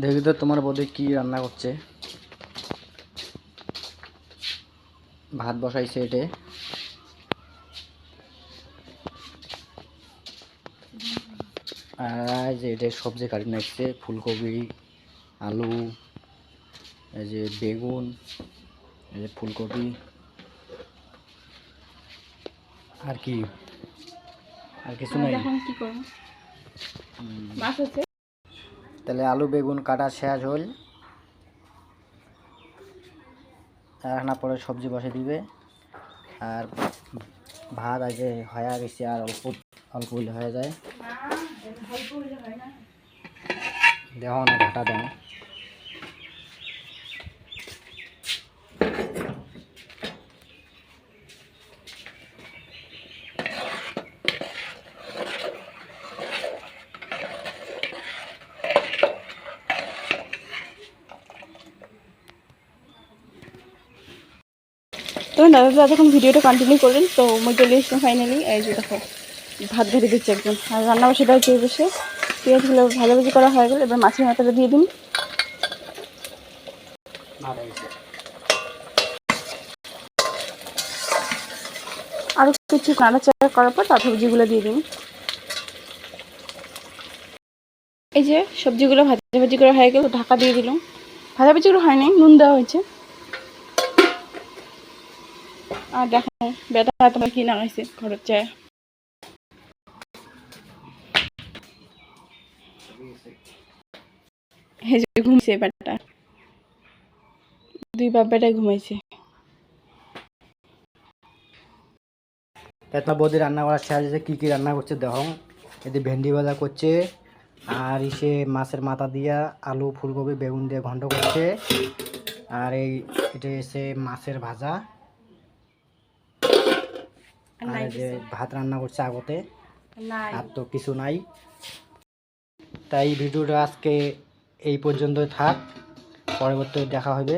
দেখি তো তোমার বৌদি কি রান্না করছে। ভাত বসাইছে এটে আর যে এটা সবজি কাটি নাকছে ফুলকপি আলু এই যে বেগুন এই যে ফুলকপি। আর কি? আর কিছু নাই? কি করব? মাছ আছে তাহলে আলু, বেগুন, কাটা শেষ হল আর না পরে সবজি বসে দিবে। আর ভাত আগে হয়ে গেছে আর অল্প অল্প হয়ে যায়। দেহ না ঘাটা দেন। তো দাদা দাদা যখন ভিডিওটা কন্টিনিউ করলেন তো মই চলে এসলাম ফাইনালি এই যে দেখো, ভাত ঘাটি দিচ্ছে একদম। আর রান্না বসে দেওয়া চেয়ে বসে পেঁয়াজগুলো ভাজাভাজি করা হয়ে গেল, এবার মাছের মাথাটা দিয়ে দিন। আরও কিছু নাড়াচাড়া করার পর তারপর সবজিগুলো দিয়ে দিন। এই যে সবজিগুলো ভাজাভাজি করা হয়ে গেল, ঢাকা দিয়ে দিলাম। ভাজাভাজিগুলো হয়নি, নুন দেওয়া হয়েছে। আর দেখো বেটা, তোমার চায়? ঘুমছে বেটা। দুই বাপ ঘুমাইছে। বৌদি রান্না করার শেষ হয়েছে কী কী রান্না করছে দেখো। ভেন্ডি ভাজা করছে, আর ইসে মাছের মাথা দিয়া আলু, ফুলকপি, বেগুন দিয়ে ঘন্ট করছে। আর এই, এটা এসে মাছের ভাজা। আর যে ভাত রান্না করছে আগতে আর তো কিছু নাই। তাই ভিডিওটা আজকে এই পর্যন্ত থাক। পরবর্তী দেখা হবে।